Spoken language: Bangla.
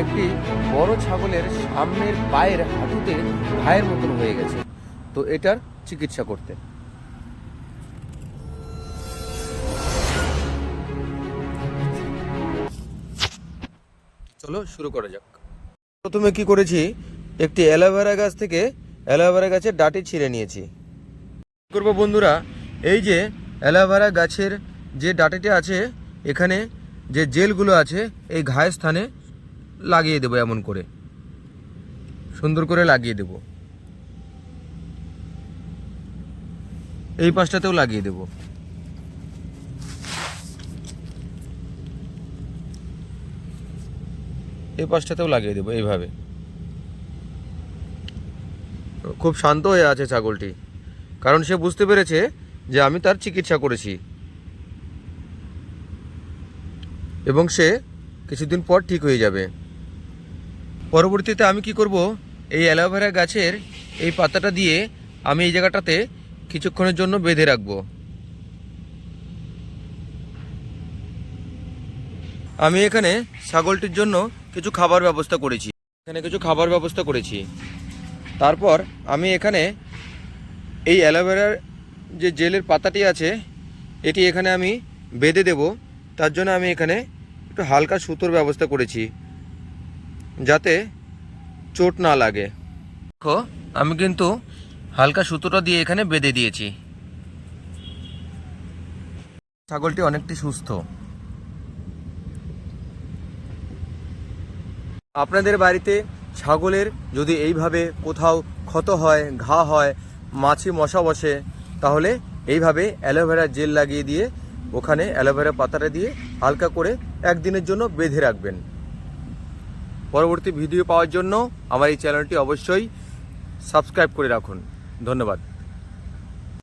একটি বড় ছাগলের সামনের পায়ের হাঁটুতে ঘায়ের মতন হয়ে গেছে। তো এটার চিকিৎসা করতে। চলো শুরু করা যাক। প্রথমে কি করেছি, একটি অ্যালোভেরা গাছ থেকে অ্যালোভেরা গাছের ডাটি ছিঁড়ে নিয়েছি। করব বন্ধুরা, এই যে অ্যালোভেরা গাছের যে ডাটিটা আছে, এখানে যে জেলগুলো আছে, এই ঘায়ের স্থানে লাগিয়ে দেবো এমন করে। সুন্দর করে লাগিয়ে দেব। এই পাশটাতেও লাগিয়ে দেব। এই পাশটাতেও লাগিয়ে দেবো এইভাবে। খুব শান্ত হয়ে আছে ছাগলটি। কারণ সে বুঝতে পেরেছে যে আমি তার চিকিৎসা করেছি। এবং সে কিছুদিন পর ঠিক হয়ে যাবে। পরবর্তীতে আমি কি করব? এই অ্যালোভেরা গাছের এই পাতাটা দিয়ে আমি এই জায়গাটাতে কিছুক্ষণের জন্য বেঁধে রাখব। আমি এখানে ছাগলটির জন্য কিছু খাবার ব্যবস্থা করেছি। এখানে কিছু খাবার ব্যবস্থা করেছি। তারপর আমি এখানে এই অ্যালোভেরার যে জেলের পাতাটি আছে, এটি এখানে আমি বেঁধে দেব। তার জন্য আমি এখানে একটু হালকা সুতোর ব্যবস্থা করেছি। যাতে চোট না লাগে। দেখো, আমি কিন্তু হালকা সুতোটা দিয়ে এখানে বেঁধে দিয়েছি। ছাগলটি অনেকটি সুস্থ। আপনাদের বাড়িতে ছাগলের যদি এইভাবে কোথাও ক্ষত হয়, ঘা হয়, মাছি মশা বসে, তাহলে এইভাবে অ্যালোভেরা জেল লাগিয়ে দিয়ে ওখানে অ্যালোভেরা পাতাটা দিয়ে হালকা করে একদিনের জন্য বেঁধে রাখবেন। পরবর্তী ভিডিও পাওয়ার জন্য আমার এই চ্যানেলটি অবশ্যই সাবস্ক্রাইব করে রাখুন। ধন্যবাদ।